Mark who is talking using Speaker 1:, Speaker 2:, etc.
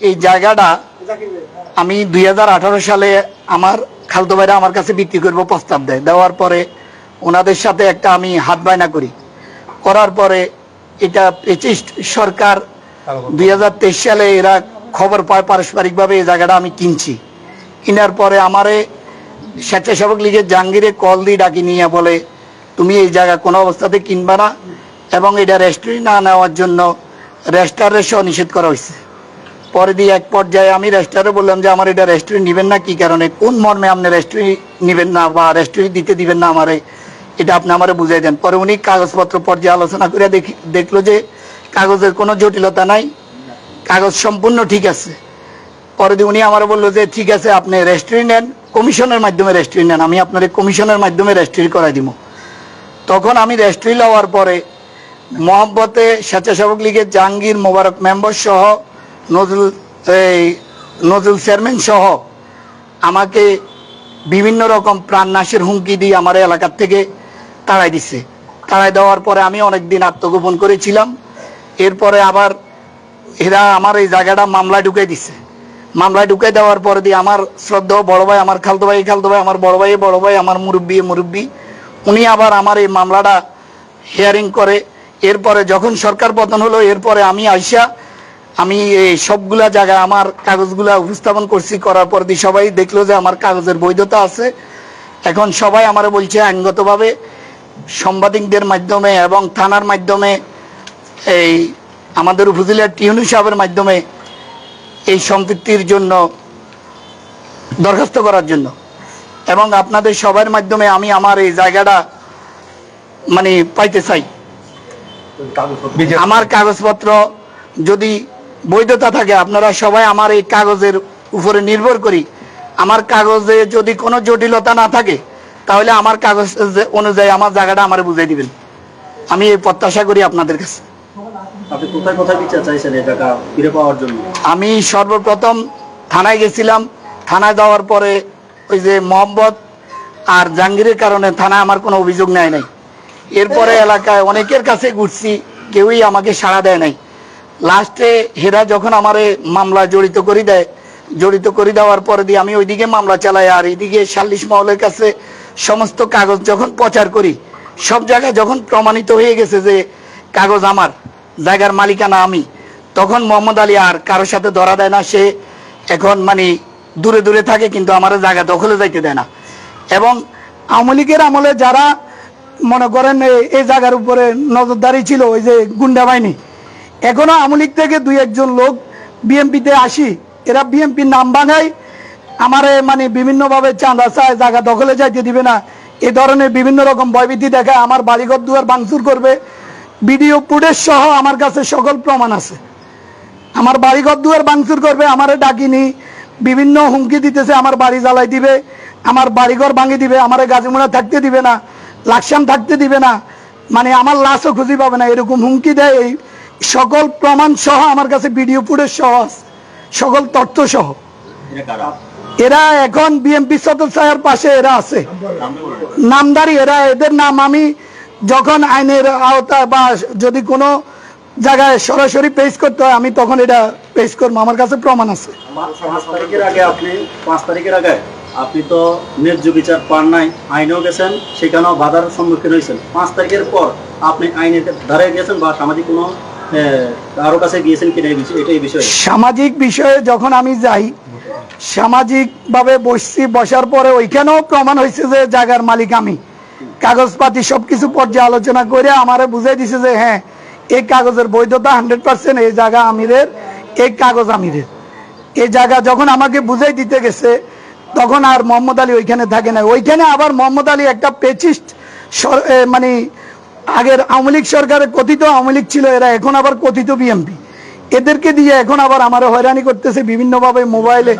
Speaker 1: এই জায়গাটা আমি দুই হাজার আঠারো সালে আমার খালতো ভাইরা আমার কাছে বিক্রি করব প্রস্তাব দেয়। দেওয়ার পরে ওনাদের সাথে একটা আমি হাত বায়না করি। করার পরে এটা সরকার দুই হাজার তেইশ সালে এরা খবর পায় পারস্পরিকভাবে এই জায়গাটা আমি কিনছি। কেনার পরে আমারে স্বেচ্ছাসেবক লীগের জাহাঙ্গীরে কল দিয়ে ডাকি নিয়ে বলে, তুমি এই জায়গা কোনো অবস্থাতে কিনবা না এবং এটা রেস্টুরেন্ট না নেওয়ার জন্য রেস্টারের সহ নিষেধ করা হয়েছে। পরে দিয়ে এক পর্যায়ে আমি রেস্টুরেন্টে বললাম যে, আমার এটা রেস্টুরেন্ট নেবেন না, কি কারণে? কোন মর্মে আপনি রেস্টুরেন্ট নেবেন না বা রেস্টুরেন্ট দিতে দিবেন না আমারে? এটা আপনি আমারে বুঝাই দেন। পরে উনি কাগজপত্র পর্যায়ে আলোচনা করে দেখি, দেখল যে কাগজের কোনো জটিলতা নাই। কাগজ সম্পূর্ণ ঠিক আছে। পরে দিয়ে উনি আমার বলল যে, ঠিক আছে, আপনি রেস্টুরেন্ট নেন, কমিশনের মাধ্যমে রেস্টুরেন্ট নেন। আমি আপনার কমিশনের মাধ্যমে রেস্টুরেন্ট করাই দিব। তখন আমি রেস্টুরেন্ট হওয়ার পরে মোহাম্মতে স্বেচ্ছাসেবক লীগের জাহাঙ্গীর মোবারক মেম্বার সহ নজরুল, এই নজরুল চেয়ারম্যান সহ আমাকে বিভিন্ন রকম প্রাণনাশের হুমকি দিয়ে আমার এলাকার থেকে তাড়াই দিচ্ছে তাড়াই দেওয়ার পরে আমি অনেকদিন আত্মগোপন করেছিলাম। এরপরে আবার এরা আমার এই জায়গাটা মামলায় ঢুকে দিছে। মামলায় ঢুকে দেওয়ার পরে দিয়ে আমার শ্রদ্ধা বড় ভাই, আমার খালতো ভাই খালতো ভাই, আমার বড় ভাই বড় ভাই, আমার মুরব্বী মুরব্বী, উনি আবার আমার এই মামলাটা হিয়ারিং করে। এরপরে যখন সরকার পতন হলো, এরপরে আমি আইসা আমি এই সবগুলা জায়গায় আমার কাগজগুলা উপস্থাপন করছি করার পর দিয়ে সবাই দেখল যে আমার কাগজের বৈধতা আছে। এখন সবাই আমার বলছে আইনগতভাবে সাংবাদিকদের মাধ্যমে এবং থানার মাধ্যমে এই আমাদের উপজেলার টিউনু সাহেবের মাধ্যমে এই সম্পৃক্তির জন্য দরখাস্ত করার জন্য। এবং আপনাদের সবার মাধ্যমে আমি আমার এই জায়গাটা মানে পাইতে চাই। আমার কাগজপত্র যদি বৈধতা থাকে আপনারা সবাই আমার এই কাগজের উপরে নির্ভর করি। আমার কাগজে যদি কোনো জটিলতা না থাকে তাহলে আমার কাগজ অনুযায়ী আমার জায়গাটা আমার বুঝিয়ে দিবেন। আমি এই প্রত্যাশা করি আপনাদের কাছে। আমি সর্বপ্রথম থানায় গেছিলাম। থানায় যাওয়ার পরে ওই যে মোহাম্মদ আর জাহাঙ্গীরের কারণে থানায় আমার কোনো অভিযোগ নেয় নাই। এরপরে এলাকায় অনেকের কাছে ঘুরছি কেউই আমাকে সাড়া দেয় নাই। লাস্টে হেরা যখন আমারে মামলা জড়িত করে দেয়, জড়িত করে দেওয়ার পরে দিয়ে আমি ওইদিকে মামলা চালাই আর এইদিকে সাল্লিশ মহলের কাছে সমস্ত কাগজ যখন প্রচার করি, সব জায়গায় যখন প্রমাণিত হয়ে গেছে যে কাগজ আমার, জায়গার মালিকানা আমি, তখন মোহাম্মদ আলী আর কারোর সাথে ধরা দেয় না, সে এখন মানে দূরে দূরে থাকে কিন্তু আমার জায়গা দখলে যাইতে দেয় না। এবং আওয়ামী লীগের আমলে যারা মনে করেন এই জায়গার উপরে নজরদারি ছিল, ওই যে গুন্ডা বাহিনী এখনও আওয়ামী লীগ থেকে দুই একজন লোক বিএমপিতে আসি, এরা বিএমপির নাম বাঙায় আমারে মানে বিভিন্নভাবে চাঁদা চায়, জায়গা দখলে যাইতে দিবে না। এ ধরনের বিভিন্ন রকম ভয়ভীতি দেখায়, আমার বাড়িঘর দুয়ার ভাঙচুর করবে। ভিডিও ফুটেজ সহ আমার কাছে সকল প্রমাণ আছে। আমার বাড়িঘর দুয়ার ভাঙচুর করবে, আমারে ডাকিনি, বিভিন্ন হুমকি দিতেছে, আমার বাড়ি জ্বালাই দিবে, আমার বাড়িঘর ভাঙি দিবে, আমারে গাজীমুড়া থাকতে দিবে না, লাকসাম থাকতে দিবে না মানে আমার লাশও খুঁজে পাবে না, এরকম হুমকি দেয় এই সকল প্রমাণ সহ আমার কাছে ভিডিও ফুটেজ সহ সকল তথ্য সহ। এরা এখন বিএমপি সদস্যের পাশে এরা আছে। নামদারি এরা এদের নাম আমি যখন আইনের আওতা বা যদি কোনো জায়গায় সরাসরি পেশ করতে হয় আমি তখন এটা পেশ করব। আমার কাছে প্রমাণ আছে।
Speaker 2: পাঁচ তারিখের আগে আপনি পাঁচ তারিখের আগে আপনি তো ন্যায্য বিচার পান নাই আইনেও গেছেন সেখানেও বাধার সম্মুখীন হয়েছেন। পাঁচ তারিখের পর আপনি আইনের ধারে গেছেন বা সামাজিক কোনো বিষয়
Speaker 1: সামাজিক বিষয়ে যখন আমি যাই, সামাজিকভাবে বসছি, বসার পরে ওইখানেও প্রমাণ হয়েছে যে জায়গার মালিক আমি। কাগজপাতি সবকিছু পর্যায়ে আলোচনা করে আমারে বুঝাই দিছে যে হ্যাঁ এই কাগজের বৈধতা হান্ড্রেড পার্সেন্ট, এই জায়গা আমিরের, এই কাগজ আমিরের। এই জায়গা যখন আমাকে বুঝাই দিতে গেছে, তখন আর মোহাম্মদ আলী ওইখানে থাকে না। ওইখানে আবার মোহাম্মদ আলী একটা পেচিস্ট মানে আগের আওয়ামী লীগ সরকারের কথিত আওয়ামী লীগ ছিল, এরা এখন আবার কথিত বিএমপি এদেরকে দিয়ে এখন আবার আমার হয়রানি করতেছে, বিভিন্নভাবে মোবাইলে